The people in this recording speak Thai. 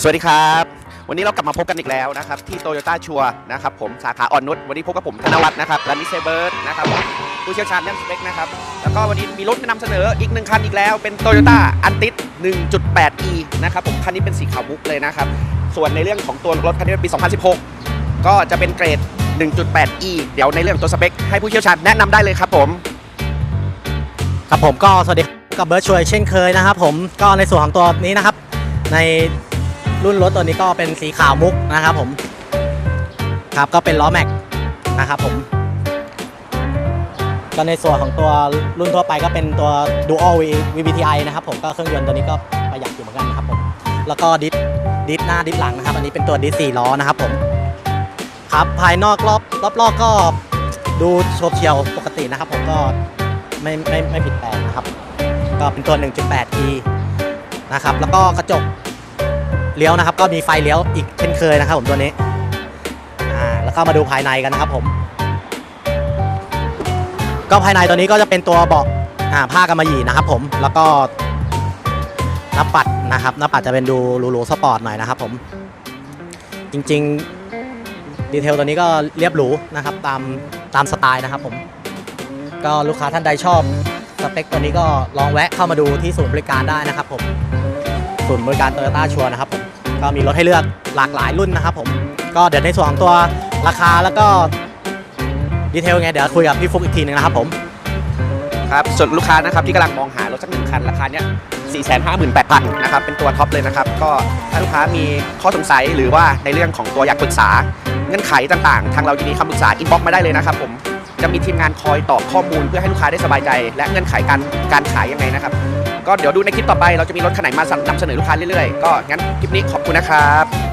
สวัสดีครับ วันนี้เรากลับมาพบกันอีกแล้วนะครับที่โตโยต้าชัวนะครับผมสาขาอ่อนนุชวันนี้พบกับผมธนวัฒน์นะครับและมิเซเบิร์ดนะครับผู้เชี่ยวชาญด้านสเปคนะครับแล้วก็วันนี้มีรถมานำเสนออีกหนึ่งคันอีกแล้ว เป็นโตโยต้าอันติส 1.8e นะครับผมคันนี้เป็นสีขาวมุกเลยนะครับส่วนในเรื่องของตัวรถคันนี้เป็นปี 2016 ก็จะเป็นเกรด 1.8e เดี๋ยวในเรื่องตัวสเปคให้ผู้เชี่ยวชาญแนะนำได้เลยครับผมครับผมก็สวัสดีกับเบิร์ดช่วยเช่นเคยนะครับผมก็ในส่วนของตัวนี้นะครับใน รุ่นรถตัวนี้ก็เป็นสีขาวมุกนะครับผม ครับก็เป็นล้อแม็กนะครับผมก็ในส่วนของตัวรุ่นทั่วไปก็เป็นตัว Dual VVTi นะครับผมก็เครื่องยนต์ตัวนี้ก็ประหยัดอยู่เหมือนกันนะครับผมแล้วก็ดิสดิสหน้าดิสหลังนะครับ อันนี้เป็นตัวดิสสี่ล้อนะครับผมครับภายนอกรอบรอบๆก็ดูโฉบเฉียวปกตินะครับ ผมก็ไม่ไม่ไม่ผิดแปลกนะครับ ก็เป็นตัว 1.8e นะครับ แล้วก็กระจก เลี้ยวนะครับ ก็มีไฟเลี้ยวอีกเช่นเคยนะครับผมตัวนี้อ่าแล้วก็มาดูภายในกันนะครับผม ก็ภายในตัวนี้ก็จะเป็นตัวเบาะอ่าผ้ากำมะหยี่นะครับผมแล้วก็หน้าปัดนะครับหน้าปัดจะเป็นดูหรูๆสปอร์ตหน่อยนะครับผม จริงๆ ดีเทลตัวนี้ก็เรียบหรูนะครับตามตามสไตล์นะครับผม ก็ลูกค้าท่านใดชอบสเปคตัวนี้ก็ลองแวะเข้ามาดูที่ศูนย์บริการได้นะครับผม ศูนย์บริการโตโยต้าชัวร์นะครับผมก็มีรถให้เลือกหลากหลายรุ่นนะครับผมก็เดี๋ยวในส่วนของตัวราคาแล้วก็ดีเทลไงเดี๋ยวคุยกับพี่ฟุกอีกทีหนึงนะครับผมครับส่วนลูกค้านะครับที่กำลังมองหารถสักหนึ่งคันราคาเนี้ย458,000นะครับเป็นตัวท็อปเลยนะครับก็ถ้าลูกค้ามีข้อสงสัยหรือว่าในเรื่องของตัวอยากปรึกษาเงื่อนไขต่างๆ ทางเรายินดีคำปรึกษาอินบ็อกซ์มาได้เลยนะครับผมจะมีทีมงานคอยตอบข้อมูลเพื่อให้ลูกค้าได้สบายใจ และเงื่อนไขการการขายยังไงนะครับ ก็เดี๋ยวดูในคลิปต่อไปเราจะมีรถคันไหนมานำเสนอลูกค้าเรื่อยๆ ก็งั้นคลิปนี้ขอบคุณนะครับ